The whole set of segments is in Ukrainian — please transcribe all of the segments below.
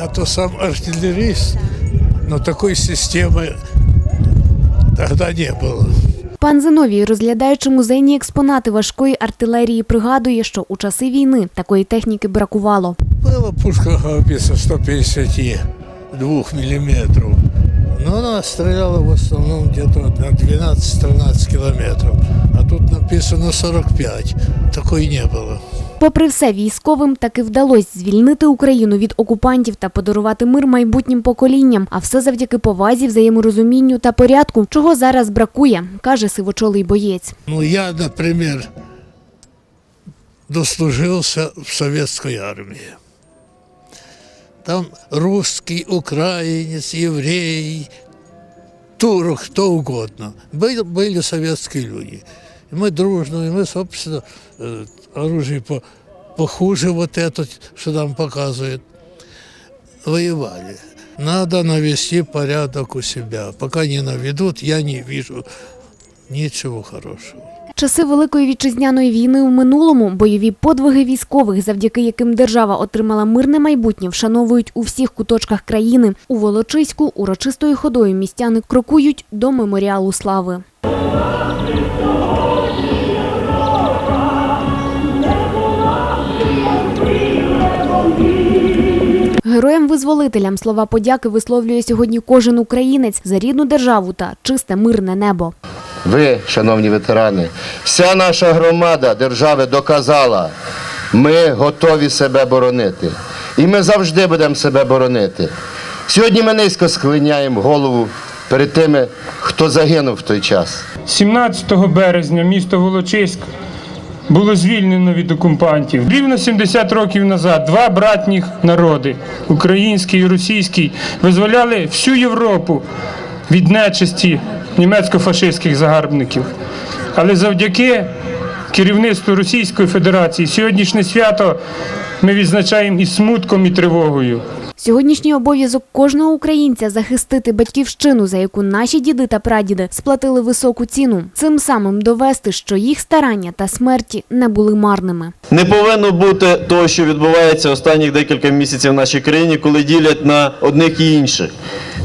Я-то сам артиллерист, но такой системы тогда не было. Пан Зиновій, розглядаючи музейні експонати важкої артилерії, пригадує, що у часи війни такої техніки бракувало. Была пушка гаубица 152 миллиметров, но она стреляла в основном где-то на 12-13 километров. А тут написано 45. Такой не было. Попри все, військовим таки вдалося звільнити Україну від окупантів та подарувати мир майбутнім поколінням. А все завдяки повазі, взаєморозумінню та порядку, чого зараз бракує, каже сивочолий боєць. Ну, я, например, дослужился в советской армии. Там русский, украинец, еврей, турок, кто угодно. Были, были советские люди. И мы дружно, и мы, собственно, э, оружие по, похуже вот это, что нам показывают, воевали. Надо навести порядок у себя. Пока не наведут, я не вижу ничего хорошего. Часи Великої вітчизняної війни у минулому бойові подвиги військових, завдяки яким держава отримала мирне майбутнє, вшановують у всіх куточках країни. У Волочиську урочистою ходою містяни крокують до меморіалу слави. Героям-визволителям слова подяки висловлює сьогодні кожен українець за рідну державу та чисте мирне небо. Ви, шановні ветерани, вся наша громада держави доказала, ми готові себе боронити. І ми завжди будемо себе боронити. Сьогодні ми низько склиняємо голову перед тими, хто загинув в той час. 17 березня місто Волочиськ було звільнено від окупантів. Рівно 70 років назад два братніх народи, український і російський, визволяли всю Європу від нечисті німецько-фашистських загарбників. Але завдяки керівництву Російської Федерації сьогоднішнє свято ми відзначаємо із смутком і тривогою. Сьогоднішній обов'язок кожного українця захистити батьківщину, за яку наші діди та прадіди сплатили високу ціну, цим самим довести, що їх старання та смерті не були марними. Не повинно бути того, що відбувається останніх декілька місяців в нашій країні, коли ділять на одних і інших.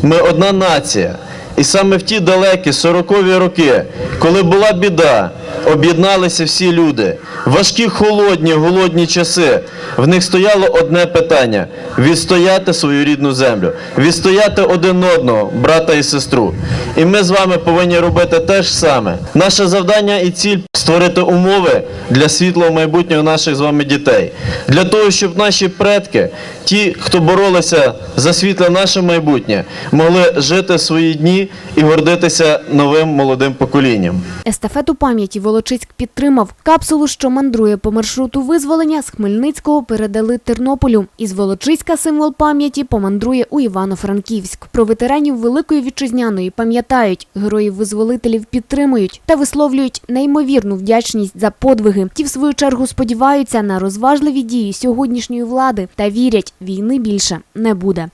Ми одна нація. І саме в ті далекі 40-ві роки, коли була біда, об'єдналися всі люди. Важкі холодні, голодні часи. В них стояло одне питання: відстояти свою рідну землю, відстояти один одного, брата і сестру. І ми з вами повинні робити те ж саме. Наше завдання і ціль створити умови для світлого майбутнього наших з вами дітей, для того, щоб наші предки, ті, хто боролися за світле наше майбутнє, могли жити свої дні і гордитися новим молодим поколінням. Естафету пам'яті Волочиськ підтримав. Капсулу, що мандрує по маршруту визволення, з Хмельницького передали Тернополю. Із Волочиська символ пам'яті помандрує у Івано-Франківськ. Про ветеранів Великої вітчизняної пам'ятають, героїв-визволителів підтримують та висловлюють неймовірну вдячність за подвиги. Ті, в свою чергу, сподіваються на розважливі дії сьогоднішньої влади та вірять, війни більше не буде.